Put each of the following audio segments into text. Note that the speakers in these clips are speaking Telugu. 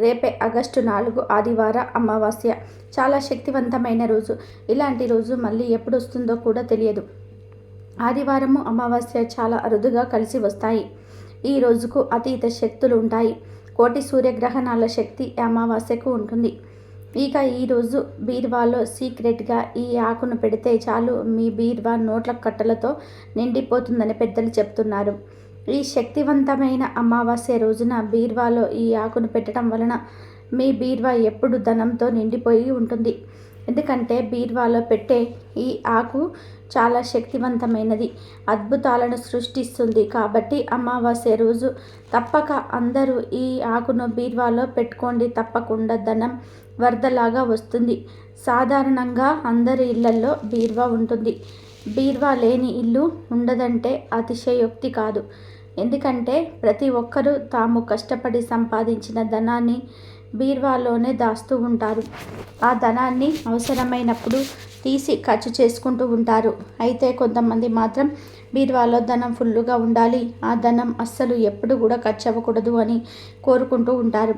రేపే ఆగస్టు నాలుగు ఆదివార అమావాస్య. చాలా శక్తివంతమైన రోజు. ఇలాంటి రోజు మళ్ళీ ఎప్పుడు వస్తుందో కూడా తెలియదు. ఆదివారము అమావాస్య చాలా అరుదుగా కలిసి వస్తాయి. ఈ రోజుకు అతీత శక్తులు ఉంటాయి. కోటి సూర్యగ్రహణాల శక్తి అమావాస్యకు ఉంటుంది. ఇక ఈరోజు బీర్వాలో సీక్రెట్గా ఈ ఆకును పెడితే చాలు మీ బీర్వా నోట్ల కట్టలతో నిండిపోతుందని పెద్దలు చెప్తున్నారు. ఈ శక్తివంతమైన అమావాస్య రోజున బీర్వాలో ఈ ఆకును పెట్టడం వలన మీ బీర్వా ఎప్పుడు ధనంతో నిండిపోయి ఉంటుంది. ఎందుకంటే బీర్వాలో పెట్టే ఈ ఆకు చాలా శక్తివంతమైనది అద్భుతాలను సృష్టిస్తుంది. కాబట్టి అమావాస్య రోజు తప్పక అందరూ ఈ ఆకును బీర్వాలో పెట్టుకోండి. తప్పకుండా ధనం వరదలాగా వస్తుంది. సాధారణంగా అందరి ఇళ్ళలో బీర్వా ఉంటుంది. బీర్వా లేని ఇల్లు ఉండదంటే అతిశయోక్తి కాదు. ఎందుకంటే ప్రతి ఒక్కరూ తాము కష్టపడి సంపాదించిన ధనాన్ని బీర్వాలోనే దాస్తూ ఉంటారు. ఆ ధనాన్ని అవసరమైనప్పుడు తీసి ఖర్చు చేసుకుంటూ ఉంటారు. అయితే కొంతమంది మాత్రం బీర్వాలో ధనం ఫుల్లుగా ఉండాలి. ఆ ధనం అస్సలు ఎప్పుడు కూడా ఖర్చు అవ్వకూడదు అని కోరుకుంటూ ఉంటారు.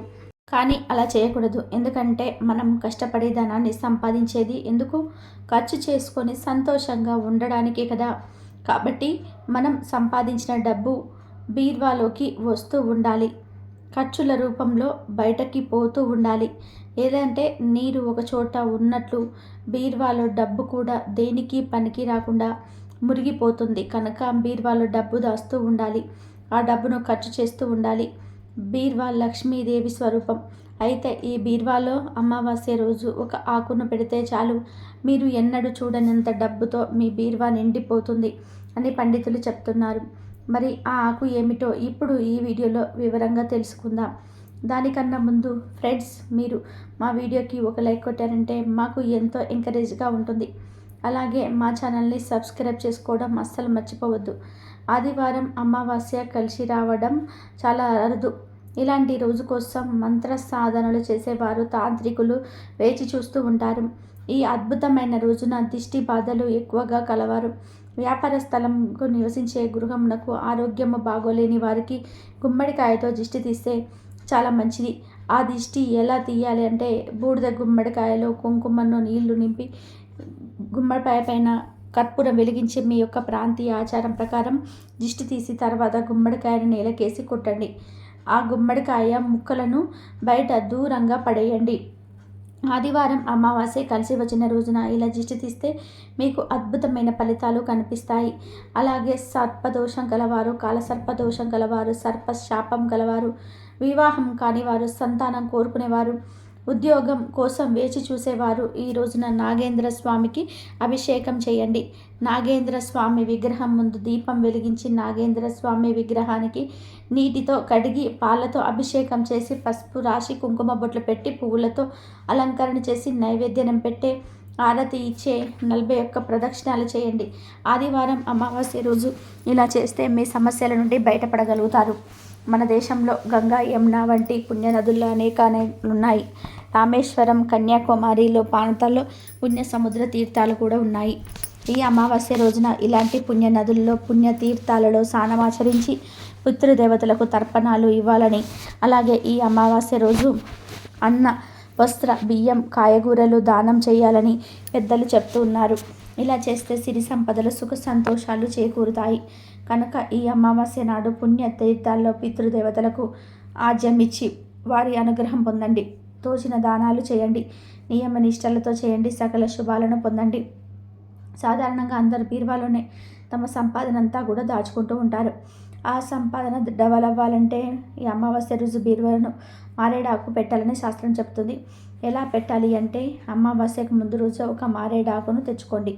కానీ అలా చేయకూడదు. ఎందుకంటే మనం కష్టపడి ధనాన్ని సంపాదించేది ఎందుకు? ఖర్చు చేసుకొని సంతోషంగా ఉండడానికే కదా. కాబట్టి మనం సంపాదించిన డబ్బు బీర్వాలోకి వస్తూ ఉండాలి. ఖర్చుల రూపంలో బయటకి పోతూ ఉండాలి. ఏదంటే నీరు ఒక చోట ఉన్నట్లు బీర్వాలో డబ్బు కూడా దేనికి పనికి రాకుండా మురిగిపోతుంది. కనుక బీర్వాలో డబ్బు దాస్తూ ఉండాలి. ఆ డబ్బును ఖర్చు చేస్తూ ఉండాలి. బీర్వా లక్ష్మీదేవి స్వరూపం. అయితే ఈ బీర్వాలో అమావాస్య రోజు ఒక ఆకును పెడితే చాలు. మీరు ఎన్నడూ చూడనంత డబ్బుతో మీ బీర్వా నిండిపోతుంది అని పండితులు చెప్తున్నారు. మరి ఆ ఆకు ఏమిటో ఇప్పుడు ఈ వీడియోలో వివరంగా తెలుసుకుందాం. దానికన్నా ముందు ఫ్రెండ్స్ మీరు మా వీడియోకి ఒక లైక్ కొట్టారంటే మాకు ఎంతో ఎంకరేజ్గా ఉంటుంది. అలాగే మా ఛానల్ని సబ్స్క్రైబ్ చేసుకోవడం అస్సలు మర్చిపోవద్దు. ఆదివారం అమావాస్య కలిసి రావడం చాలా అరుదు. ఇలాంటి రోజు కోసం మంత్ర సాధనలు చేసేవారు తాంత్రికులు వేచి చూస్తూ ఉంటారు. ఈ అద్భుతమైన రోజున దిష్టి బాధలు ఎక్కువగా కలవారు. వ్యాపార స్థలంకు నివసించే గృహమునకు ఆరోగ్యము బాగోలేని వారికి గుమ్మడికాయతో దిష్టి తీస్తే చాలా మంచిది. ఆ దిష్టి ఎలా తీయాలి అంటే బూడిద గుమ్మడికాయలో కుంకుమను నీళ్ళు నింపి గుమ్మడికాయ పైన కర్పూరం వెలిగించి మీ యొక్క ప్రాంతీయ ఆచారం ప్రకారం దిష్టి తీసి తర్వాత గుమ్మడికాయను నేలకేసి కొట్టండి. ఆ గుమ్మడికాయ ముక్కలను బయట దూరంగా పడేయండి. ఆదివారం అమావాస్య కలిసి వచ్చిన రోజున ఇలా దిష్టి తీస్తే మీకు అద్భుతమైన ఫలితాలు కనిపిస్తాయి. అలాగే సర్పదోషం గలవారు కాలసర్పదోషం గలవారు సర్ప శాపం గలవారు వివాహం కానివారు సంతానం కోరుకునేవారు ఉద్యోగం కోసం వేచి చూసేవారు. ఈ రోజున నాగేంద్ర స్వామికి అభిషేకం చేయండి. నాగేంద్ర స్వామి విగ్రహం ముందు దీపం వెలిగించి నాగేంద్ర స్వామి విగ్రహానికి నీటితో కడిగి పాలతో అభిషేకం చేసి పసుపు రాసి కుంకుమ బొట్లు పెట్టి పువ్వులతో అలంకరణ చేసి నైవేద్యం పెట్టే ఆరతి ఇచ్చే నలభై ఒక్క ప్రదక్షిణాలు చేయండి. ఆదివారం అమావాస్య రోజు ఇలా చేస్తే మీ సమస్యల నుండి బయటపడగలుగుతారు. మన దేశంలో గంగా యమున వంటి పుణ్యనదుల్లో అనేక ఉన్నాయి రామేశ్వరం కన్యాకుమారిలో ప్రాంతాల్లో పుణ్య సముద్ర తీర్థాలు కూడా ఉన్నాయి. ఈ అమావాస్య రోజున ఇలాంటి పుణ్య నదుల్లో పుణ్య తీర్థాలలో స్నానమాచరించి పితృదేవతలకు తర్పణాలు ఇవ్వాలని. అలాగే ఈ అమావాస్య రోజు అన్న వస్త్ర బియ్యం కాయగూరలు దానం చేయాలని పెద్దలు చెప్తూ ఉన్నారు. ఇలా చేస్తే సిరి సంపదలు సుఖ సంతోషాలు చేకూరుతాయి. కనుక ఈ అమావాస్య నాడు పుణ్య తీర్థాల్లో పితృదేవతలకు ఆజ్యమిచ్చి వారి అనుగ్రహం పొందండి. తోచిన దానాలు చేయండి. నియమ నిష్టలతో చేయండి. సకల శుభాలను పొందండి. సాధారణంగా అందరు బీర్వాలోనే తమ సంపాదన అంతా కూడా దాచుకుంటూ ఉంటారు. ఆ సంపాదన డెవలప్ అవ్వాలంటే ఈ అమావాస్య రోజు బీరువాను మారేడాకు పెట్టాలని శాస్త్రం చెప్తుంది ఎలా పెట్టాలి అంటే అమావాస్యకు ముందు రోజు ఒక మారేడాకును తెచ్చుకోండి.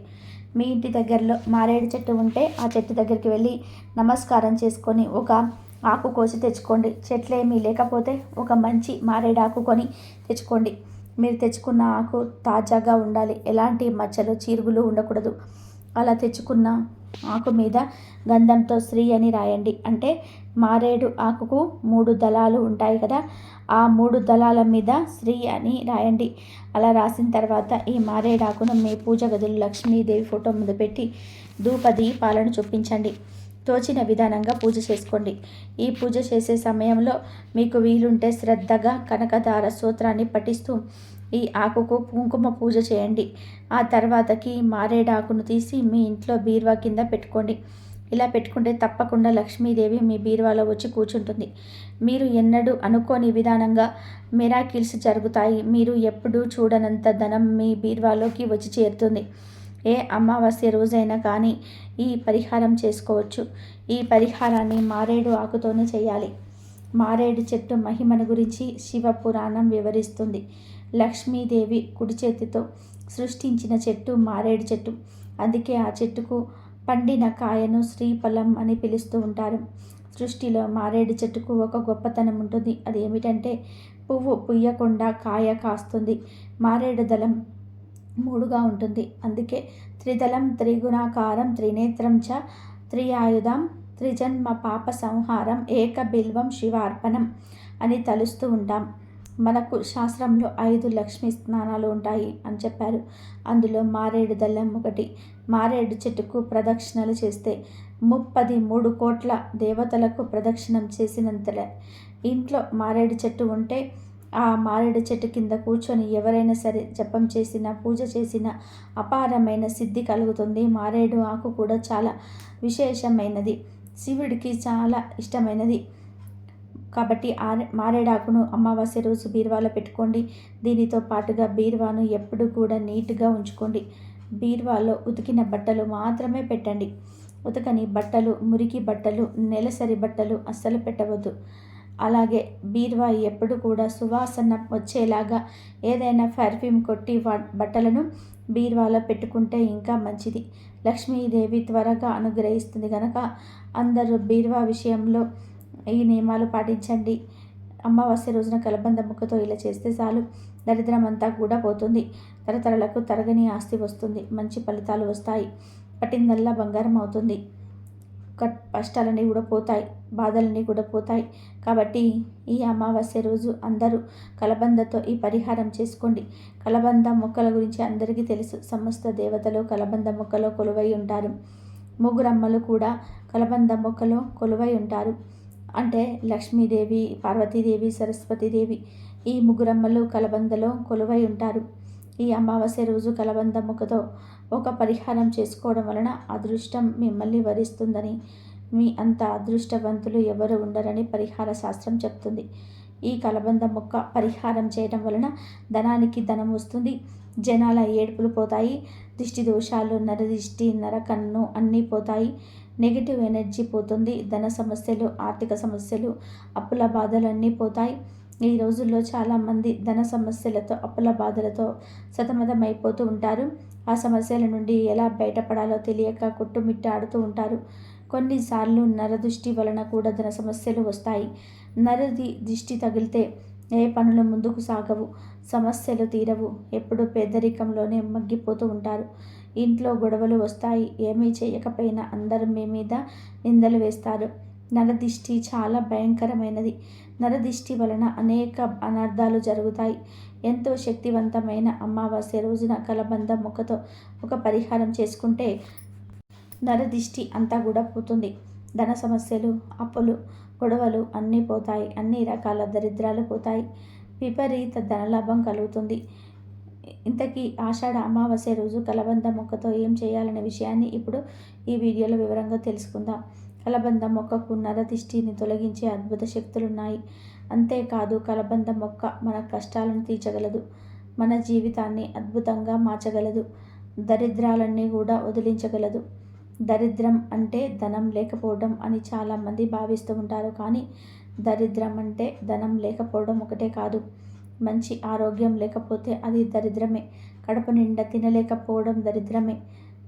మీ ఇంటి దగ్గరలో మారేడు చెట్టు ఉంటే ఆ చెట్టు దగ్గరికి వెళ్ళి నమస్కారం చేసుకొని ఒక ఆకు కోసి తెచ్చుకోండి. చెట్లు ఏమీ లేకపోతే ఒక మంచి మారేడాకు కొని తెచ్చుకోండి. మీరు తెచ్చుకున్న ఆకు తాజాగా ఉండాలి. ఎలాంటి మచ్చలు చీరుగులు ఉండకూడదు. అలా తెచ్చుకున్న ఆకు మీద గంధంతో శ్రీ అని రాయండి. అంటే మారేడు ఆకుకు మూడు దళాలు ఉంటాయి కదా ఆ మూడు దళాల మీద శ్రీ అని రాయండి. అలా రాసిన తర్వాత ఈ మారేడాకును మీ పూజ గదులు లక్ష్మీదేవి ఫోటో ముందు పెట్టి ధూప దీపాలను చూపించండి తోచిన విధానంగా పూజ చేసుకోండి. ఈ పూజ చేసే సమయంలో మీకు వీలుంటే శ్రద్ధగా కనకదార సూత్రాన్ని పఠిస్తూ ఈ ఆకుకు కుంకుమ పూజ చేయండి. ఆ తర్వాతకి మారేడాకును తీసి మీ ఇంట్లో బీరువా కింద పెట్టుకోండి. ఇలా పెట్టుకుంటే తప్పకుండా లక్ష్మీదేవి మీ బీరువాలో వచ్చి కూర్చుంటుంది. మీరు ఎన్నడూ అనుకోని విధానంగా మిరాకిల్స్ జరుగుతాయి. మీరు ఎప్పుడూ చూడనంత ధనం మీ బీరువాలోకి వచ్చి చేరుతుంది. ఏ అమావాస్య రోజైనా కానీ ఈ పరిహారం చేసుకోవచ్చు. ఈ పరిహారాన్ని మారేడు ఆకుతోనే చేయాలి. మారేడు చెట్టు మహిమను గురించి శివ పురాణం వివరిస్తుంది. లక్ష్మీదేవి కుడి చేతితో సృష్టించిన చెట్టు మారేడు చెట్టు. అందుకే ఆ చెట్టుకు పండిన కాయను శ్రీఫలం అని పిలుస్తూ ఉంటారు. సృష్టిలో మారేడు చెట్టుకు ఒక గొప్పతనం ఉంటుంది. అది ఏమిటంటే పువ్వు పుయ్యకుండా కాయ కాస్తుంది. మారేడు దళం మూడుగా ఉంటుంది. అందుకే త్రిదళం త్రిగుణాకారం త్రినేత్రం చ త్రియాయుధం త్రిజన్మ పాప సంహారం ఏక బిల్వం శివార్పణం అని తలుస్తూ ఉంటాం. మనకు శాస్త్రంలో ఐదు లక్ష్మీ స్నానాలు ఉంటాయి అని చెప్పారు. అందులో మారేడు దళం ఒకటి మారేడు చెట్టుకు ప్రదక్షిణలు చేస్తే ముప్పది మూడు కోట్ల దేవతలకు ప్రదక్షిణం చేసినంతలే. ఇంట్లో మారేడు చెట్టు ఉంటే ఆ మారేడు చెట్టు కింద కూర్చొని ఎవరైనా సరే జపం చేసినా పూజ చేసిన అపారమైన సిద్ధి కలుగుతుంది. మారేడు ఆకు కూడా చాలా విశేషమైనది. శివుడికి చాలా ఇష్టమైనది. కాబట్టి ఆరే మారేడాకును అమావాస్య రోజు బీరువాలో పెట్టుకోండి. దీనితో పాటుగా బీరువాను ఎప్పుడు కూడా నీట్గా ఉంచుకోండి. బీర్వాలో ఉతికిన బట్టలు మాత్రమే పెట్టండి. ఉతకని బట్టలు మురికి బట్టలు నెలసరి బట్టలు అస్సలు పెట్టవద్దు. అలాగే బీర్వా ఎప్పుడు కూడా సువాసన వచ్చేలాగా ఏదైనా పర్ఫ్యూమ్ కొట్టి బట్టలను బీర్వాలో పెట్టుకుంటే ఇంకా మంచిది. లక్ష్మీదేవి త్వరగా అనుగ్రహిస్తుంది కనుక అందరూ బీరువా విషయంలో ఈ నియమాలు పాటించండి. అమావాస్య రోజున కలబంద ముక్కతో ఇలా చేస్తే చాలు. దరిద్రమంతా కూడా పోతుంది. తరతరలకు తరగని ఆస్తి వస్తుంది. మంచి ఫలితాలు వస్తాయి. పట్టిందల్లా బంగారం అవుతుంది. కట్ కష్టాలన్నీ కూడా పోతాయి. బాధలన్నీ కూడా పోతాయి. కాబట్టి ఈ అమావాస్య రోజు అందరూ కలబందతో ఈ పరిహారం చేసుకోండి. కలబంద మొక్కల గురించి అందరికీ తెలుసు. సమస్త దేవతలు కలబంద మొక్కలో కొలువై ఉంటారు. ముగ్గురమ్మలు కూడా కలబంద మొక్కలో కొలువై ఉంటారు. అంటే లక్ష్మీదేవి పార్వతీదేవి సరస్వతీదేవి ఈ ముగ్గురమ్మలు కలబందలో కొలువై ఉంటారు. ఈ అమావాస్య రోజు కలబంద ముఖతో ఒక పరిహారం చేసుకోవడం వలన అదృష్టం మిమ్మల్ని వరిస్తుందని మీ అంత అదృష్టవంతులు ఎవరు ఉండరని పరిహార శాస్త్రం చెప్తుంది. ఈ కలబంద మొక్క పరిహారం చేయడం వలన ధనానికి ధనం వస్తుంది. జనాల ఏడుపులు పోతాయి దిష్టి దోషాలు నరదిష్టి నరకన్ను అన్నీ పోతాయి. నెగిటివ్ ఎనర్జీ పోతుంది ధన సమస్యలు ఆర్థిక సమస్యలు అప్పుల బాధలన్నీ పోతాయి. ఈ రోజుల్లో చాలామంది ధన సమస్యలతో అప్పుల బాధలతో సతమతమైపోతూ ఉంటారు. ఆ సమస్యల నుండి ఎలా బయటపడాలో తెలియక కొట్టుమిట్టాడుతూ ఉంటారు. కొన్నిసార్లు నరదృష్టి వలన కూడా ధన సమస్యలు వస్తాయి. నరది దిష్టి తగిలితే ఏ పనులు ముందుకు సాగవు సమస్యలు తీరవు ఎప్పుడు పేదరికంలోనే మగ్గిపోతూ ఉంటారు. ఇంట్లో గొడవలు వస్తాయి. ఏమీ చేయకపోయినా అందరూ మీ మీద నిందలు వేస్తారు. నరదిష్టి చాలా భయంకరమైనది. నరదిష్టి వలన అనేక అనర్థాలు జరుగుతాయి. ఎంతో శక్తివంతమైన అమావాస్య రోజున కలబంద ముఖతో ఒక పరిహారం చేసుకుంటే నరదిష్టి అంతా కూడా పోతుంది. ధన సమస్యలు అప్పులు గొడవలు అన్నీ పోతాయి. అన్ని రకాల దరిద్రాలు పోతాయి. విపరీత ధనలాభం కలుగుతుంది. ఇంతకీ ఆషాఢ అమావాస్య రోజు కలబంద మొక్కతో ఏం చేయాలనే విషయాన్ని ఇప్పుడు ఈ వీడియోలో వివరంగా తెలుసుకుందాం. కలబంద మొక్కకు నరదిష్టిని తొలగించే అద్భుత శక్తులున్నాయి. అంతేకాదు కలబంద మొక్క మన కష్టాలను తీర్చగలదు. మన జీవితాన్ని అద్భుతంగా మార్చగలదు. దరిద్రాలన్నీ కూడా వదిలించగలదు. దరిద్రం అంటే ధనం లేకపోవడం అని చాలామంది భావిస్తూ ఉంటారు. కానీ దరిద్రం అంటే ధనం లేకపోవడం ఒకటే కాదు. మంచి ఆరోగ్యం లేకపోతే అది దరిద్రమే. కడప నిండా తినలేకపోవడం దరిద్రమే.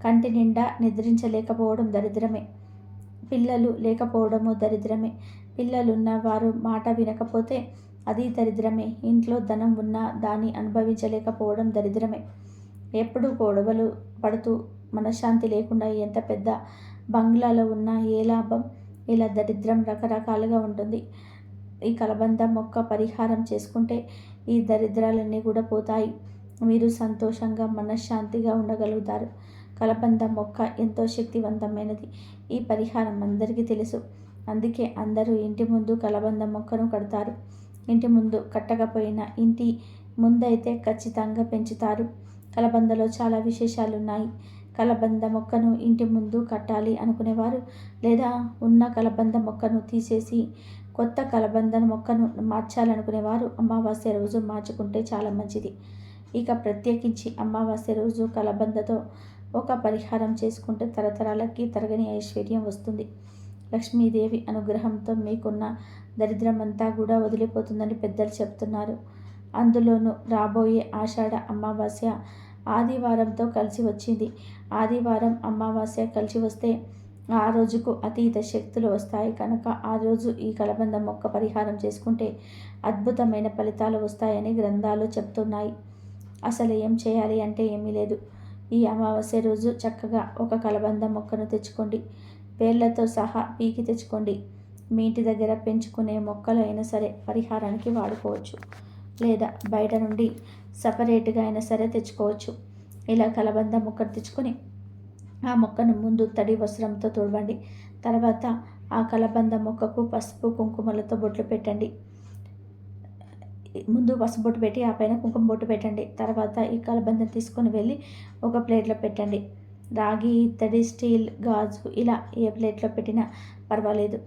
కంటి నిండా నిద్రించలేకపోవడం దరిద్రమే. పిల్లలు లేకపోవడము దరిద్రమే. పిల్లలున్న వారు మాట వినకపోతే అది దరిద్రమే. ఇంట్లో ధనం ఉన్నా దాన్ని అనుభవించలేకపోవడం దరిద్రమే. ఎప్పుడు గొడవలు పడుతూ మనశ్శాంతి లేకుండా ఎంత పెద్ద బంగ్లాలో ఉన్నా ఏ లాభం? ఇలా దరిద్రం రకరకాలుగా ఉంటుంది. ఈ కలబంద మొక్క పరిహారం చేసుకుంటే ఈ దరిద్రాలన్నీ కూడా పోతాయి. మీరు సంతోషంగా మనశ్శాంతిగా ఉండగలుగుతారు. కలబంద మొక్క ఎంతో శక్తివంతమైనది. ఈ పరిహారం అందరికీ తెలుసు. అందుకే అందరూ ఇంటి ముందు కలబంద మొక్కను కడతారు. ఇంటి ముందు కట్టకపోయినా ఇంటి ముందైతే ఖచ్చితంగా పెంచుతారు. కలబందలో చాలా విశేషాలు ఉన్నాయి కలబంద మొక్కను ఇంటి ముందు కట్టాలి అనుకునేవారు లేదా ఉన్న కలబంద మొక్కను తీసేసి కొత్త కలబంద మొక్కను మార్చాలనుకునేవారు. అమావాస్య రోజు మార్చుకుంటే చాలా మంచిది. ఇక ప్రత్యేకించి అమావాస్య రోజు కలబందతో ఒక పరిహారం చేసుకుంటే తరతరాలకి తరగని ఐశ్వర్యం వస్తుంది. లక్ష్మీదేవి అనుగ్రహంతో మీకున్న దరిద్రమంతా కూడా వదిలిపోతుందని పెద్దలు చెప్తున్నారు. అందులోనూ రాబోయే ఆషాఢ అమావాస్య ఆదివారంతో కలిసి వచ్చింది. ఆదివారం అమావాస్య కలిసి వస్తే ఆ రోజుకు అతీత శక్తులు వస్తాయి కనుక ఆ రోజు ఈ కలబంద మొక్క పరిహారం చేసుకుంటే అద్భుతమైన ఫలితాలు వస్తాయని గ్రంథాలు చెప్తున్నాయి. అసలు ఏం చేయాలి అంటే ఏమీ లేదు. ఈ అమావాస్య రోజు చక్కగా ఒక కలబంద మొక్కను తెచ్చుకోండి. వేళ్ళతో సహా పీకి తెచ్చుకోండి. మీ ఇంటి దగ్గర పెంచుకునే మొక్కలు అయినా సరే పరిహారానికి వాడుకోవచ్చు. లేదా బయట నుండి సపరేట్గా అయినా సరే తెచ్చుకోవచ్చు. ఇలా కలబంద మొక్కను తెచ్చుకొని ఆ మొక్కను ముందు తడి వస్త్రంతో తుడవండి. తర్వాత ఆ కలబంద మొక్కకు పసుపు కుంకుమలతో బొట్లు పెట్టండి. ముందు పసుపు బొట్టు పెట్టి ఆ పైన కుంకుమ బొట్టు పెట్టండి. తర్వాత ఈ కలబందం తీసుకొని వెళ్ళి ఒక ప్లేట్లో పెట్టండి. రాగి ఇత్తడి స్టీల్ గాజు ఇలా ఏ ప్లేట్లో పెట్టినా పర్వాలేదు.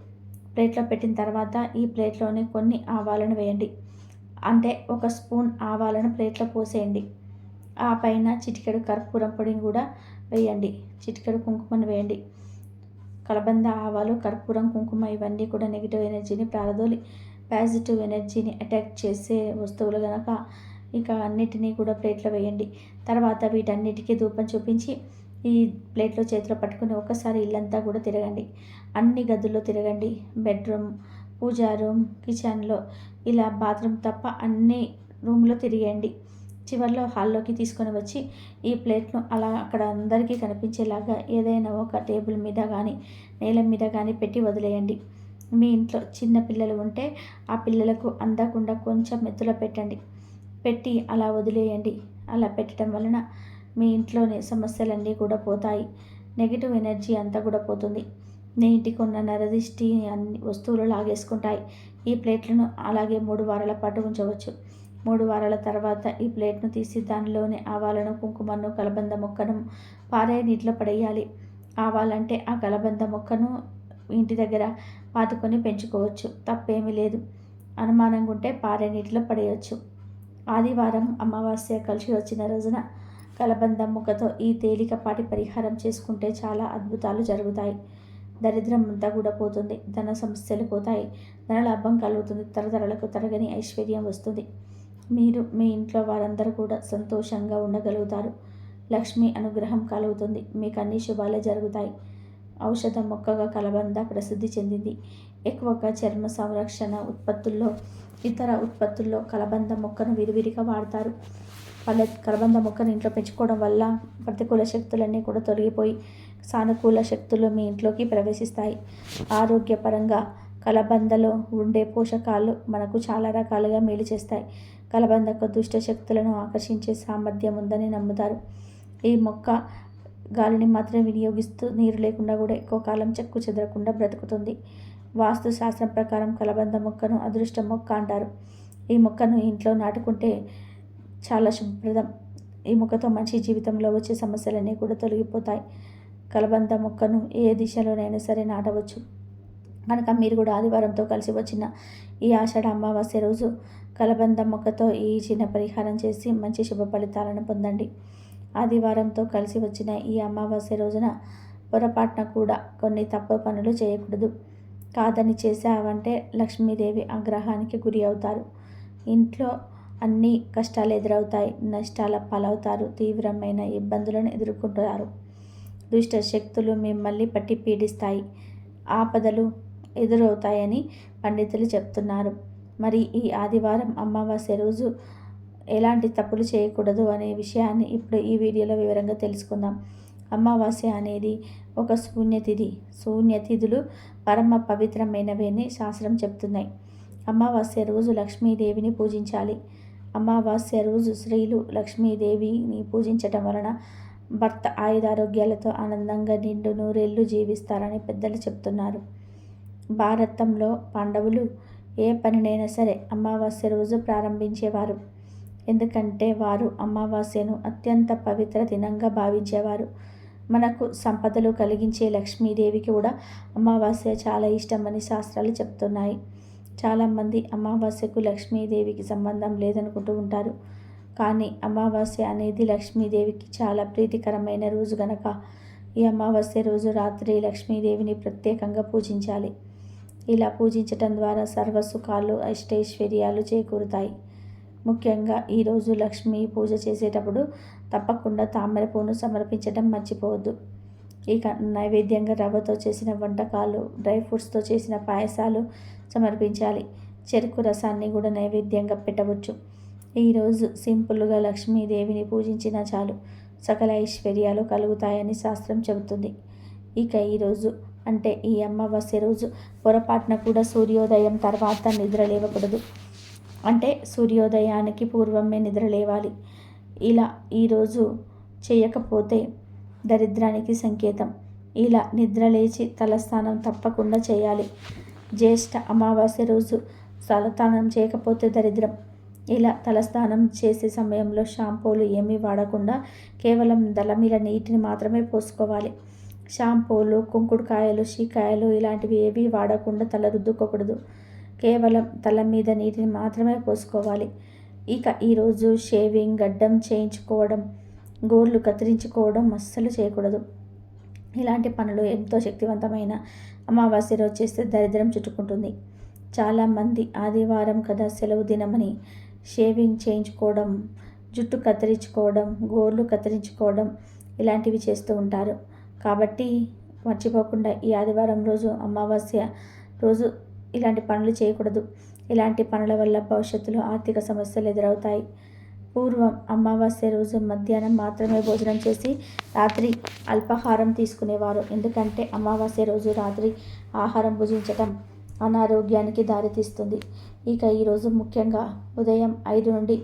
ప్లేట్లో పెట్టిన తర్వాత ఈ ప్లేట్లోనే కొన్ని ఆవాలను వేయండి. అంటే ఒక స్పూన్ ఆవాలను ప్లేట్లో పోసేయండి. ఆ పైన చిటికెడు కర్పూరం పొడిని కూడా వేయండి. చిటికెడు కుంకుమను వేయండి. కలబంద ఆవాలు కర్పూరం కుంకుమ ఇవన్నీ కూడా నెగిటివ్ ఎనర్జీని ప్రారదోలి పాజిటివ్ ఎనర్జీని అటాక్ చేసే వస్తువులు కనుక ఇక అన్నిటినీ కూడా ప్లేట్లో వేయండి. తర్వాత వీటన్నిటికీ ధూపం చూపించి ఈ ప్లేట్లో చేతిలో పట్టుకుని ఒకసారి ఇల్లంతా కూడా తిరగండి. అన్ని గదుల్లో తిరగండి. బెడ్రూమ్ పూజా రూమ్ కిచెన్లో ఇలా బాత్రూమ్ తప్ప అన్ని రూమ్లో తిరిగండి చివరిలో హాల్లోకి తీసుకొని వచ్చి ఈ ప్లేట్ను అలా అక్కడ అందరికీ కనిపించేలాగా ఏదైనా ఒక టేబుల్ మీద కానీ నేల మీద కానీ పెట్టి వదిలేయండి. మీ ఇంట్లో చిన్న పిల్లలు ఉంటే ఆ పిల్లలకు అందకుండా కొంచెం మెత్తులో పెట్టండి. పెట్టి అలా వదిలేయండి. అలా పెట్టడం వలన మీ ఇంట్లోని సమస్యలన్నీ కూడా పోతాయి. నెగిటివ్ ఎనర్జీ అంతా కూడా పోతుంది. నీటికి ఉన్న నరదిష్టి అన్ని వస్తువులు లాగేసుకుంటాయి. ఈ ప్లేట్లను అలాగే మూడు వారాల పాటు ఉంచవచ్చు. మూడు వారాల తర్వాత ఈ ప్లేట్ను తీసి దానిలోని ఆవాలను కుంకుమను కలబంద మొక్కను పారే నీటిలో పడేయాలి. ఆవాలంటే ఆ కలబంద మొక్కను ఇంటి దగ్గర పాతుకొని పెంచుకోవచ్చు. తప్పేమీ లేదు. అనుమానంగా ఉంటే పారే నీటిలో పడేయచ్చు. ఆదివారం అమావాస్య కలిసి వచ్చిన రోజున కలబంద మొక్కతో ఈ తేలికపాటి పరిహారం చేసుకుంటే చాలా అద్భుతాలు జరుగుతాయి. దరిద్రం అంతా కూడా పోతుంది. ధన సమస్యలు పోతాయి. ధన లాభం కలుగుతుంది. తరతరలకు తరగని ఐశ్వర్యం వస్తుంది. మీరు మీ ఇంట్లో వారందరూ కూడా సంతోషంగా ఉండగలుగుతారు. లక్ష్మి అనుగ్రహం కలుగుతుంది. మీకు అన్ని శుభాలే జరుగుతాయి. ఔషధ మొక్కగా కలబంద ప్రసిద్ధి చెందింది. ఎక్కువగా చర్మ సంరక్షణ ఉత్పత్తుల్లో ఇతర ఉత్పత్తుల్లో కలబంద మొక్కను విరివిరిగా వాడతారు. పల్లె కలబంద మొక్కను ఇంట్లో పెంచుకోవడం వల్ల ప్రతికూల శక్తులన్నీ కూడా తొలగిపోయి సానుకూల శక్తులు మీ ఇంట్లోకి ప్రవేశిస్తాయి. ఆరోగ్యపరంగా కలబందలో ఉండే పోషకాలు మనకు చాలా రకాలుగా మేలు చేస్తాయి. కలబందకు దుష్ట శక్తులను ఆకర్షించే సామర్థ్యం ఉందని నమ్ముతారు. ఈ మొక్క గాలిని మాత్రమే వినియోగిస్తూ నీరు లేకుండా కూడా ఎక్కువ కాలం చెక్కు చెదరకుండా బ్రతుకుతుంది. వాస్తు శాస్త్రం ప్రకారం కలబంద మొక్కను అదృష్ట మొక్క అంటారు. ఈ మొక్కను ఇంట్లో నాటుకుంటే చాలా శుభ్రదం ఈ మొక్కతో మనిషి జీవితంలో వచ్చే సమస్యలన్నీ కూడా తొలగిపోతాయి. కలబంద మొక్కను ఏ దిశలోనైనా సరే నాటవచ్చు. కనుక మీరు కూడా ఆదివారంతో కలిసి వచ్చిన ఈ ఆషాఢ అమావాస్య రోజు కలబంద మొక్కతో ఈ చిన్న పరిహారం చేసి మంచి శుభ ఫలితాలను పొందండి. ఆదివారంతో కలిసి వచ్చిన ఈ అమావాస్య రోజున పొరపాటున కూడా కొన్ని తప్పు పనులు చేయకూడదు. కాదని చేసావంటే లక్ష్మీదేవి ఆగ్రహానికి గురి అవుతారు. ఇంట్లో అన్ని కష్టాలు ఎదురవుతాయి నష్టాల పాలవుతారు తీవ్రమైన ఇబ్బందులను ఎదుర్కొంటారు. దుష్ట శక్తులు మిమ్మల్ని పట్టి పీడిస్తాయి. ఆపదలు ఎదురవుతాయని పండితులు చెప్తున్నారు. మరి ఈ ఆదివారం అమావాస్య రోజు ఎలాంటి తప్పులు చేయకూడదు అనే విషయాన్ని ఇప్పుడు ఈ వీడియోలో వివరంగా తెలుసుకుందాం. అమావాస్య అనేది ఒక శూన్యతిథి శూన్యతిథులు పరమ పవిత్రమైనవి శాస్త్రం చెప్తున్నాయి. అమావాస్య రోజు లక్ష్మీదేవిని పూజించాలి. అమావాస్య రోజు స్త్రీలు లక్ష్మీదేవిని పూజించటం వలన భర్త ఆయుధారోగ్యాలతో ఆనందంగా నిండు నూరేళ్ళు జీవిస్తారని పెద్దలు చెప్తున్నారు. భారతంలో పాండవులు ఏ పనినైనా సరే అమావాస్య రోజు ప్రారంభించేవారు. ఎందుకంటే వారు అమావాస్యను అత్యంత పవిత్ర దినంగా భావించేవారు. మనకు సంపదలు కలిగించే లక్ష్మీదేవికి కూడా అమావాస్య చాలా ఇష్టమని శాస్త్రాలు చెప్తున్నాయి. చాలామంది అమావాస్యకు లక్ష్మీదేవికి సంబంధం లేదనుకుంటూ ఉంటారు. కానీ అమావాస్య అనేది లక్ష్మీదేవికి చాలా ప్రీతికరమైన రోజు గనక. ఈ అమావాస్య రోజు రాత్రి లక్ష్మీదేవిని ప్రత్యేకంగా పూజించాలి. ఇలా పూజించటం ద్వారా సర్వసుఖాలు అష్టైశ్వర్యాలు చేకూరుతాయి. ముఖ్యంగా ఈరోజు లక్ష్మీ పూజ చేసేటప్పుడు తప్పకుండా తామర సమర్పించడం మర్చిపోవద్దు. ఇక నైవేద్యంగా రవ్వతో చేసిన వంటకాలు డ్రై ఫ్రూట్స్తో చేసిన పాయసాలు సమర్పించాలి. చెరుకు రసాన్ని కూడా నైవేద్యంగా పెట్టవచ్చు. ఈరోజు సింపుల్గా లక్ష్మీదేవిని పూజించినా చాలు. సకల ఐశ్వర్యాలు కలుగుతాయని శాస్త్రం చెబుతుంది. ఇక ఈరోజు అంటే ఈ అమావాస్య రోజు పొరపాటున కూడా సూర్యోదయం తర్వాత నిద్ర లేవకూడదు. అంటే సూర్యోదయానికి పూర్వమే నిద్ర లేవాలి. ఇలా ఈరోజు చేయకపోతే దరిద్రానికి సంకేతం. ఇలా నిద్ర లేచి తలస్నానం తప్పకుండా చేయాలి. జ్యేష్ఠ అమావాస్య రోజు తలస్నానం చేయకపోతే దరిద్రం. ఇలా తలస్నానం చేసే సమయంలో షాంపూలు ఏమీ వాడకుండా కేవలం దళమిల నీటిని మాత్రమే పోసుకోవాలి. షాంపూలు కుంకుడుకాయలు షీకాయలు ఇలాంటివి ఏవి వాడకుండా తల రుద్దుకోకూడదు కేవలం తల మీద నీటిని మాత్రమే పోసుకోవాలి. ఇక ఈరోజు షేవింగ్ గడ్డం చేయించుకోవడం గోర్లు కత్తిరించుకోవడం అస్సలు చేయకూడదు. ఇలాంటి పనులు ఎంతో శక్తివంతమైన అమావాస్య రోజు చేస్తే దరిద్రం చుట్టుకుంటుంది. చాలామంది ఆదివారం కదా సెలవు దినమని షేవింగ్ చేయించుకోవడం జుట్టు కత్తిరించుకోవడం గోర్లు కత్తిరించుకోవడం ఇలాంటివి చేస్తూ ఉంటారు. కాబట్టి మర్చిపోకుండా ఈ ఆదివారం రోజు అమావాస్య రోజు ఇలాంటి పనులు చేయకూడదు. ఇలాంటి పనుల వల్ల భవిష్యత్తులో ఆర్థిక సమస్యలు ఎదురవుతాయి. పూర్వం అమావాస్య రోజు మధ్యాహ్నం మాత్రమే భోజనం చేసి రాత్రి అల్పాహారం తీసుకునేవారు. ఎందుకంటే అమావాస్య రోజు రాత్రి ఆహారం భుజించటం అనారోగ్యానికి దారితీస్తుంది. ఇక ఈరోజు ముఖ్యంగా ఉదయం ఐదు నుండి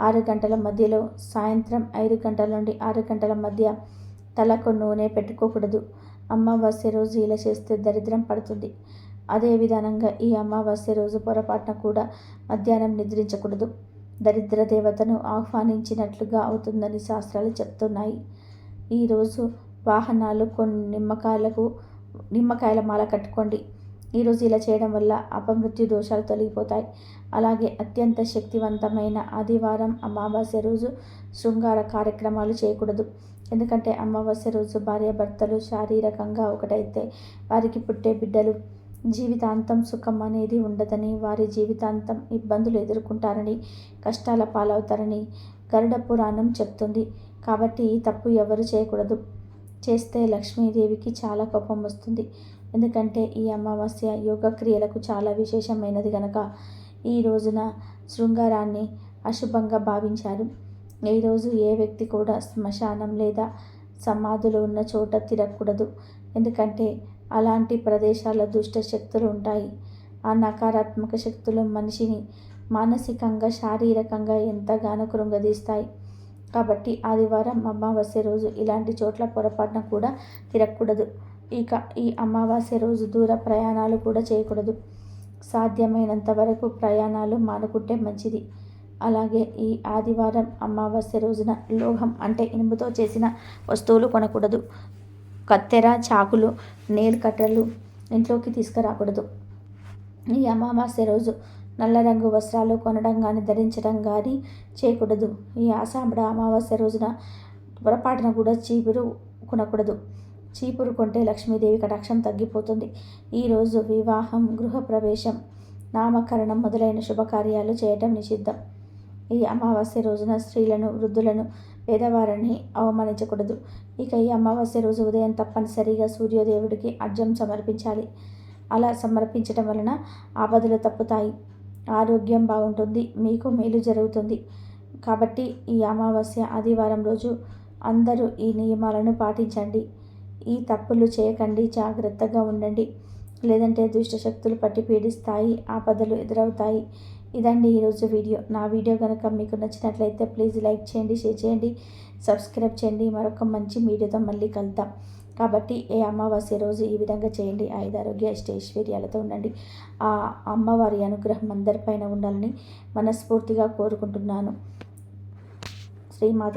ఆరు గంటల మధ్యలో సాయంత్రం ఐదు గంటల నుండి ఆరు గంటల మధ్య తలకు నూనె పెట్టుకోకూడదు. అమావాస్య రోజు ఇలా చేస్తే దరిద్రం పడుతుంది. అదే విధానంగా ఈ అమావాస్య రోజు పొరపాటున కూడా మధ్యాహ్నం నిద్రించకూడదు. దరిద్ర దేవతను ఆహ్వానించినట్లుగా అవుతుందని శాస్త్రాలు చెప్తున్నాయి. ఈరోజు వాహనాలు కొన్ని నిమ్మకాయలకు నిమ్మకాయల మాల కట్టుకోండి. ఈరోజు ఇలా చేయడం వల్ల అపమృత్యు దోషాలు తొలగిపోతాయి. అలాగే అత్యంత శక్తివంతమైన ఆదివారం అమావాస్య రోజు శృంగార కార్యక్రమాలు చేయకూడదు. ఎందుకంటే అమావాస్య రోజు భార్యాభర్తలు శారీరకంగా ఒకటైతే వారికి పుట్టే బిడ్డలు. జీవితాంతం సుఖం అనేది ఉండదని వారి జీవితాంతం ఇబ్బందులు ఎదుర్కొంటారని కష్టాల పాలవుతారని గరుడ పురాణం చెప్తుంది. కాబట్టి ఈ తప్పు ఎవరు చేయకూడదు. చేస్తే లక్ష్మీదేవికి చాలా కోపం వస్తుంది. ఎందుకంటే ఈ అమావాస్య యోగ క్రియలకు చాలా విశేషమైనది కనుక ఈ రోజున శృంగారాన్ని అశుభంగా భావించారు. ఈరోజు ఏ వ్యక్తి కూడా శ్మశానం లేదా సమాధులు ఉన్న చోట తిరగకూడదు. ఎందుకంటే అలాంటి ప్రదేశాల దుష్ట శక్తులు ఉంటాయి. ఆ నకారాత్మక శక్తులు మనిషిని మానసికంగా శారీరకంగా ఎంతగానో కృంగదీస్తాయి. కాబట్టి ఆదివారం అమావాస్య రోజు ఇలాంటి చోట్ల పొరపాటున కూడా తిరగకూడదు. ఇక ఈ అమావాస్య రోజు దూర ప్రయాణాలు కూడా చేయకూడదు. సాధ్యమైనంత వరకు ప్రయాణాలు మానుకుంటే మంచిది. అలాగే ఈ ఆదివారం అమావాస్య రోజున లోహం అంటే ఇనుముతో చేసిన వస్తువులు కొనకూడదు. కత్తెర చాకులు నేల్ కట్టెలు ఇంట్లోకి తీసుకురాకూడదు. ఈ అమావాస్య రోజు నల్ల రంగు వస్త్రాలు కొనడం కానీ ధరించడం కానీ చేయకూడదు. ఈ ఆసాంబడ అమావాస్య రోజున పొరపాటున కూడా చీపురు కొనకూడదు. చీపురు కొంటే లక్ష్మీదేవి కటాక్షం తగ్గిపోతుంది. ఈరోజు వివాహం గృహప్రవేశం నామకరణం మొదలైన శుభకార్యాలు చేయటం నిషిద్ధం. ఈ అమావాస్య రోజున స్త్రీలను వృద్ధులను పేదవారిని అవమానించకూడదు. ఇక ఈ అమావాస్య రోజు ఉదయం తప్పనిసరిగా సూర్యోదేవుడికి అర్జం సమర్పించాలి. అలా సమర్పించడం వలన ఆపదలు తప్పుతాయి. ఆరోగ్యం బాగుంటుంది. మీకు మేలు జరుగుతుంది. కాబట్టి ఈ అమావాస్య ఆదివారం రోజు అందరూ ఈ నియమాలను పాటించండి. ఈ తప్పులు చేయకండి. జాగ్రత్తగా ఉండండి. లేదంటే దుష్టశక్తులు పట్టి పీడిస్తాయి. ఆపదలు ఎదురవుతాయి. ఇదండి ఈరోజు వీడియో. నా వీడియో కనుక మీకు నచ్చినట్లయితే ప్లీజ్ లైక్ చేయండి షేర్ చేయండి సబ్స్క్రైబ్ చేయండి. మరొక మంచి వీడియోతో మళ్ళీ కలుద్దాం. కాబట్టి ఏ అమావాస్య రోజు ఈ విధంగా చేయండి. ఐదారోగ్య అష్టైశ్వర్యాలతో ఉండండి. ఆ అమ్మవారి అనుగ్రహం అందరిపైన ఉండాలని మనస్ఫూర్తిగా కోరుకుంటున్నాను. శ్రీమాత